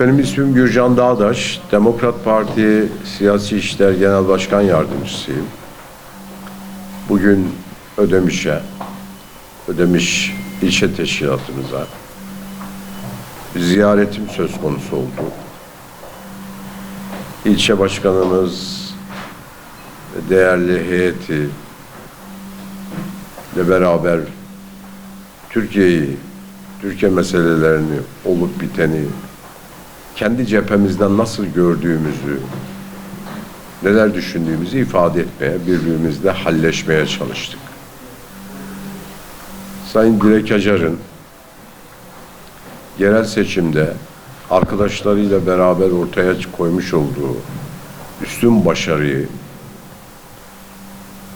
Benim ismim Gürcan Dağdaş. Demokrat Parti Siyasi İşler Genel Başkan Yardımcısıyım. Bugün Ödemiş'e, Ödemiş ilçe teşkilatımıza ziyaretim söz konusu oldu. İlçe başkanımız, değerli heyeti ile beraber Türkiye'yi, Türkiye meselelerini, olup biteni, kendi cephemizden nasıl gördüğümüzü, neler düşündüğümüzü ifade etmeye, birbirimizle halleşmeye çalıştık. Sayın Dilek Acar'ın yerel seçimde arkadaşlarıyla beraber ortaya koymuş olduğu üstün başarıyı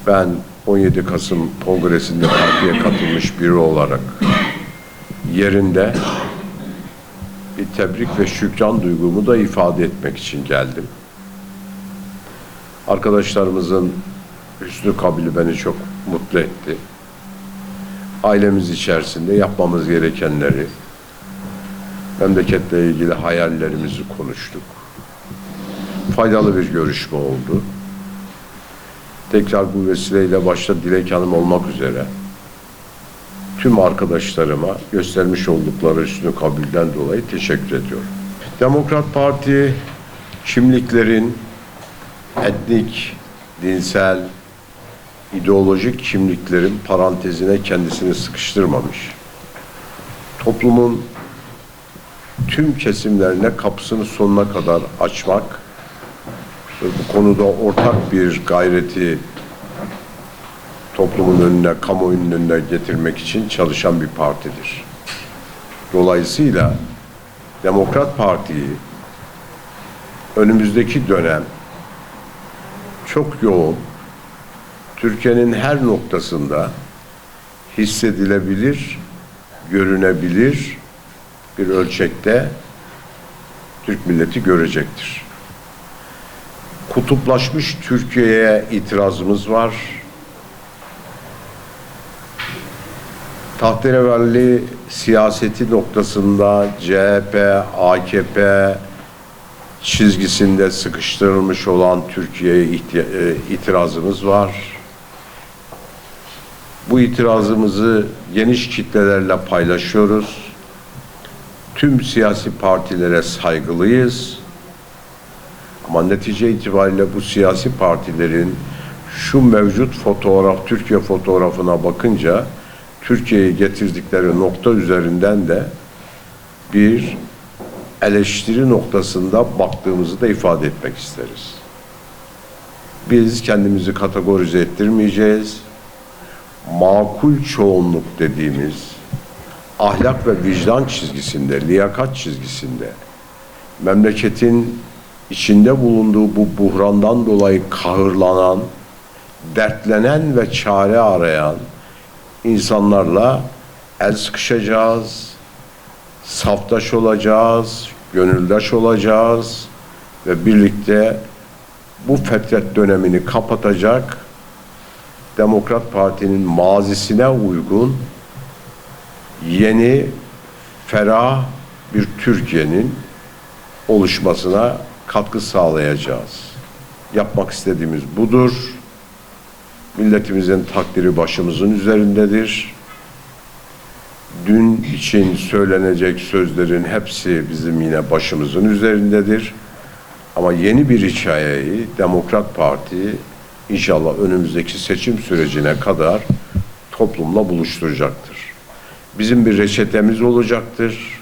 ben 17 Kasım Kongresi'nde partiye katılmış biri olarak yerinde bir tebrik ve şükran duygumu da ifade etmek için geldim. Arkadaşlarımızın hüsnü kabili beni çok mutlu etti. Ailemiz içerisinde yapmamız gerekenleri, memleketle ilgili hayallerimizi konuştuk. Faydalı bir görüşme oldu. Tekrar bu vesileyle başta Dilek Hanım olmak üzere tüm arkadaşlarıma göstermiş oldukları üstünü kabulden dolayı teşekkür ediyorum. Demokrat Parti kimliklerin etnik, dinsel, ideolojik kimliklerin parantezine kendisini sıkıştırmamış. Toplumun tüm kesimlerine kapısını sonuna kadar açmak bu konuda ortak bir gayreti toplumun önüne, kamuoyunun önüne getirmek için çalışan bir partidir. Dolayısıyla Demokrat Parti'yi önümüzdeki dönem çok yoğun, Türkiye'nin her noktasında hissedilebilir, görünebilir bir ölçekte Türk milleti görecektir. Kutuplaşmış Türkiye'ye itirazımız var. Tahterevalli siyaseti noktasında CHP, AKP çizgisinde sıkıştırılmış olan Türkiye'ye e, itirazımız var. Bu itirazımızı geniş kitlelerle paylaşıyoruz. Tüm siyasi partilere saygılıyız. Ama netice itibariyle bu siyasi partilerin şu mevcut fotoğraf, Türkiye fotoğrafına bakınca Türkiye'yi getirdikleri nokta üzerinden de bir eleştiri noktasında baktığımızı da ifade etmek isteriz. Biz kendimizi kategorize ettirmeyeceğiz. Makul çoğunluk dediğimiz ahlak ve vicdan çizgisinde, liyakat çizgisinde memleketin içinde bulunduğu bu buhrandan dolayı kahırlanan, dertlenen ve çare arayan insanlarla el sıkışacağız, saftaş olacağız, gönüldaş olacağız ve birlikte bu fetret dönemini kapatacak Demokrat Parti'nin mazisine uygun yeni, ferah bir Türkiye'nin oluşmasına katkı sağlayacağız. Yapmak istediğimiz budur. Milletimizin takdiri başımızın üzerindedir. Dün için söylenecek sözlerin hepsi bizim yine başımızın üzerindedir. Ama yeni bir hikayeyi Demokrat Parti inşallah önümüzdeki seçim sürecine kadar toplumla buluşturacaktır. Bizim bir reçetemiz olacaktır.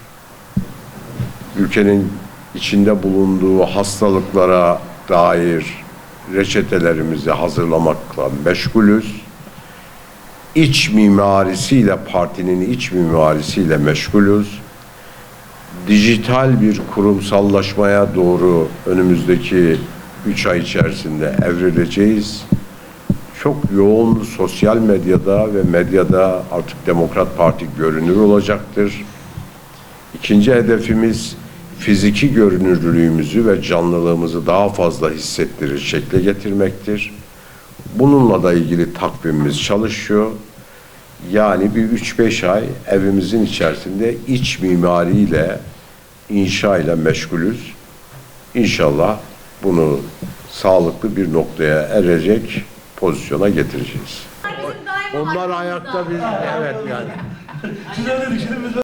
Ülkenin içinde bulunduğu hastalıklara dair reçetelerimizi hazırlamakla meşgulüz. İç mimarisiyle, partinin iç mimarisiyle meşgulüz. Dijital bir kurumsallaşmaya doğru önümüzdeki üç ay içerisinde evrileceğiz. Çok yoğun sosyal medyada ve medyada artık Demokrat Parti görünür olacaktır. İkinci hedefimiz fiziki görünürlüğümüzü ve canlılığımızı daha fazla hissettirir şekle getirmektir. Bununla da ilgili takvimimiz çalışıyor. Yani bir 3-5 ay evimizin içerisinde iç mimariyle, inşa ile meşgulüz. İnşallah bunu sağlıklı bir noktaya erecek pozisyona getireceğiz. Onlar ayakta biz evet yani. Siz öyle düşünün